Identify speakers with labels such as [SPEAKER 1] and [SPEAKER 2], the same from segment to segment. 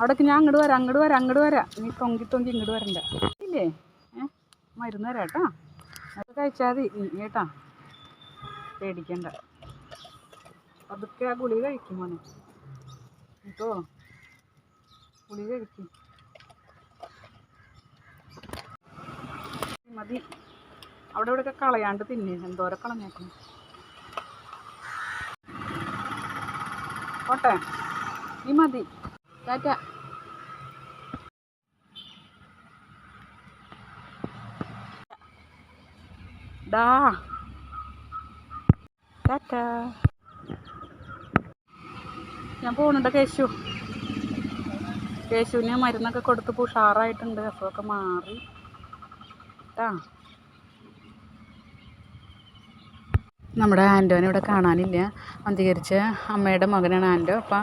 [SPEAKER 1] അവിടേക്ക് ഞാൻ അങ്ങോട്ട് വരാം അങ്ങോട്ട് വരാം അങ്ങോട്ട് വരാം. നീ തൊങ്കി തൊങ്കി ഇങ്ങോട്ട് വരണ്ട. ഇല്ലേ? ഏ? മരുന്ന് തരാം കേട്ടോ. അത് കഴിച്ചാൽ മതി. നീ കേട്ടാ. പേടിക്കണ്ട. അതൊക്കെ ആ ഗുളിക കഴിക്കും മോനെ. കേട്ടോ ഗുളി കഴിക്കും. മതി. അവിടെ ഇവിടെയൊക്കെ കളയാണ്ട് തിന്നെ. എന്തോരം കളഞ്ഞേക്കണം. ഓട്ടെ ഈ മതി. ടാറ്റ ഡാ ടാറ്റ ഞാൻ പോകുന്നുണ്ട് കേശു. കേശുവിന് മരുന്നൊക്കെ കൊടുത്ത് ഉഷാറായിട്ടുണ്ട് അസുഖമൊക്കെ മാറി. ആ നമ്മുടെ ആന്റോനെ ഇവിടെ കാണാനില്ല. അന്തീകരിച്ച അമ്മയുടെ മകനാണ് ആന്റോ. അപ്പം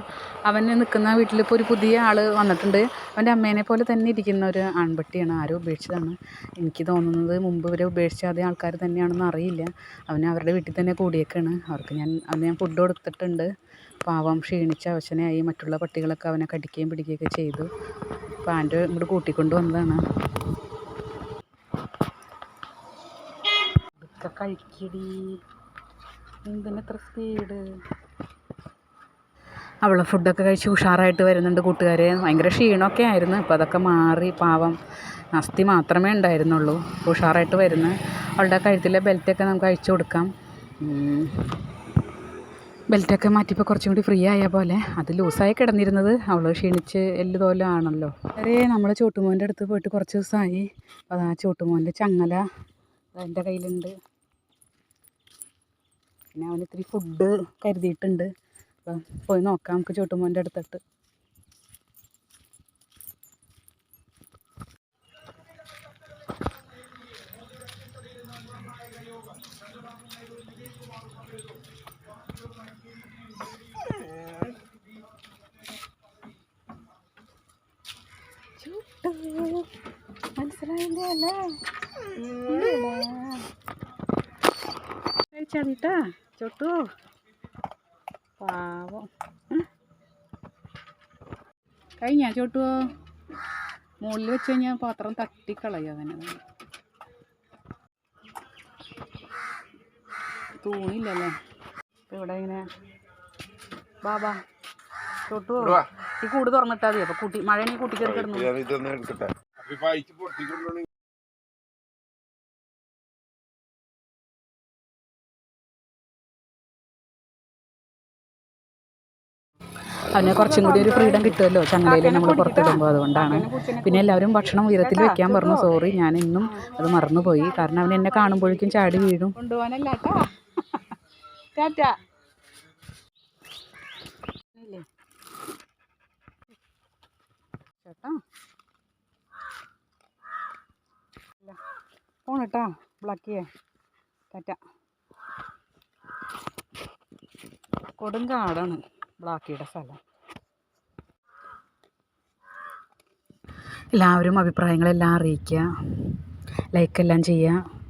[SPEAKER 1] അവന് നിൽക്കുന്ന വീട്ടിൽ ഇപ്പോൾ ഒരു പുതിയ ആൾ വന്നിട്ടുണ്ട്. അവന്റെ അമ്മേനെ പോലെ തന്നെ ഇരിക്കുന്ന ഒരു ആൺപട്ടിയാണ് ആരോ ഉപേക്ഷിച്ചതാണ്. എനിക്ക് തോന്നുന്നത് മുമ്പ് ഇവരെ ഉപേക്ഷിച്ച അതേ ആൾക്കാർ തന്നെയാണെന്ന് അറിയില്ല. അവന് അവരുടെ വീട്ടിൽ തന്നെ കൂടിയേക്കാണ്. അവർക്ക് ഞാൻ അന്ന് ഞാൻ ഫുഡ് കൊടുത്തിട്ടുണ്ട്. പാവം ക്ഷീണിച്ച അവശനായി മറ്റുള്ള പട്ടികളൊക്കെ അവനെ കടിക്കുകയും പിടിക്കുകയൊക്കെ ചെയ്തു. അപ്പോൾ ആന്റോ ഇങ്ങോട്ട് കൂട്ടിക്കൊണ്ട് വന്നതാണ്. കഴിക്കടി. എന്തിന് എത്ര സ്പീഡ് അവൾ ഫുഡൊക്കെ കഴിച്ച് ഉഷാറായിട്ട് വരുന്നുണ്ട് കൂട്ടുകാരെ. ഭയങ്കര ക്ഷീണമൊക്കെ ആയിരുന്നു. ഇപ്പോൾ അതൊക്കെ മാറി. പാവം അസ്ഥി മാത്രമേ ഉണ്ടായിരുന്നുള്ളൂ. ഉഷാറായിട്ട് വരുന്നു. അവളുടെ കഴുത്തിലെ ബെൽറ്റൊക്കെ നമുക്ക് അഴിച്ചു കൊടുക്കാം. ബെൽറ്റൊക്കെ മാറ്റിയപ്പോൾ കുറച്ചും കൂടി ഫ്രീ ആയ പോലെ. അത് ലൂസായി കിടന്നിരുന്നത്. അവൾ ക്ഷീണിച്ച് എല്ല് ആണല്ലോ. അരേ നമ്മൾ ചോട്ടുമോന്റെ അടുത്ത് പോയിട്ട് കുറച്ച് ദിവസമായി അപ്പോൾ ആ ചോട്ടുമോന്റെ ചങ്ങല എന്റെ കയ്യിലുണ്ട്. പിന്നെ അവന് ഇത്തിരി ഫുഡ് കരുതിയിട്ടുണ്ട്. അപ്പം പോയി നോക്കാം നമുക്ക് ചോട്ടുമോന്റെ അടുത്തിട്ട് മനസ്സിലായില്ലേ അല്ലേ? കഴിച്ചാൽ മതിട്ടാ ചോട്ടു. പാവം. കഴിഞ്ഞാ ചോട്ടുവോ മുകളിൽ വെച്ച് കഴിഞ്ഞാൽ പാത്രം തട്ടിക്കളയും അതിനെ തൂണില്ലല്ലേ? ഇപ്പം ഇവിടെ ഇങ്ങനെ ബാബാ ചോട്ടു
[SPEAKER 2] വാ.
[SPEAKER 1] ഈ കൂട് തുറന്നിട്ടാ മതി. അപ്പൊ കൂട്ടി മഴയാണെങ്കിൽ കൂട്ടി കയറി കിടന്നു. അതിന് കുറച്ചും കൂടി ഒരു ഫ്രീഡം കിട്ടുമല്ലോ. ചങ്ങലയിൽ നമ്മൾ പുറത്തിടുമ്പോൾ അതുകൊണ്ടാണ്. പിന്നെ എല്ലാവരും ഭക്ഷണം ഉയരത്തിൽ വെക്കാൻ പറഞ്ഞു. സോറി ഞാൻ ഇന്നും അത് മറന്നുപോയി. കാരണം അവൻ എന്നെ കാണുമ്പോഴേക്കും ചാടി വീഴും. ചേട്ടാ. പോണട്ടാ ബ്ലാക്കിയേ. ടാറ്റ. കൊടുങ്കാടാണ്. ബ്ലാക്കിയുടെ സ്ഥലം. എല്ലാവരും അഭിപ്രായങ്ങളെല്ലാം അറിയിക്കുക. ലൈക്കെല്ലാം ചെയ്യുക.